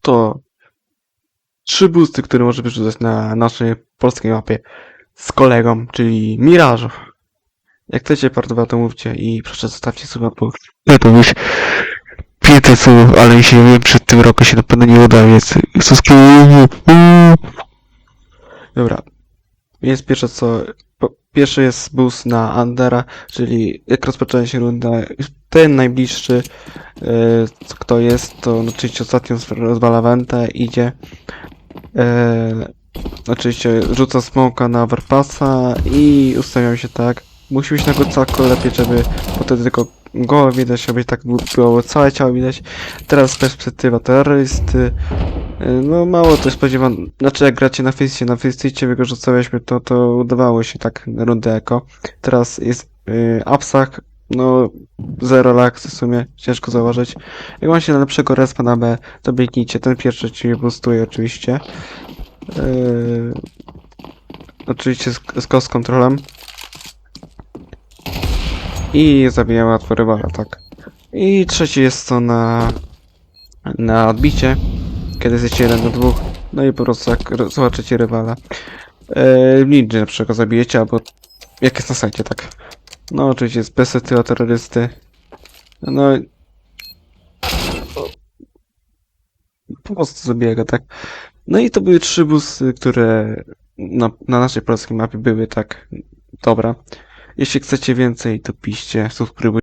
oto trzy boosty, które może wyrzucać na naszej polskiej mapie z kolegą, czyli Mirażu. Jak chcecie partowa, to mówcie i proszę zostawcie suba, bo ja to już 500 słów, ale jeśli nie wiem, przed tym roku się na pewno nie uda, więc subskrybuj. Dobra. Jest pierwsze co... Po, pierwszy jest boost na Andera, czyli jak rozpoczyna się runda, ten najbliższy, co- kto jest, to no, oczywiście ostatnio rozwala Ventę, idzie. E, oczywiście rzuca smoka na Overpassa i ustawiam się tak. Musi być na gocalko lepiej, żeby potem tylko głowę widać, żeby tak było całe ciało widać. Teraz perspektywa terrorysty. E, No mało to spodziewam. Znaczy jak gracie na Fiście, na go rzucaliśmy, to, to udawało się tak rundę eko. Teraz jest yy, no zero laks w sumie, ciężko zauważyć. Jak macie lepszego respa na B, to biegnijcie. Ten pierwszy ci boostuje oczywiście. Yy, oczywiście z, z cost kontrolem. I zabija łatwo rywala, tak. I trzeci jest to na, na odbicie, kiedy jesteście jeden do dwóch. No i po prostu jak zobaczycie rywala. Yy, ninja na przykład zabijecie, albo jak jest na sajcie, tak. No oczywiście jest bez tyła terrorysty. No i- po prostu zabiega, tak. No i to były trzy busy, które na, na naszej polskiej mapie były tak dobra. Jeśli chcecie więcej, to piszcie, subskrybujcie.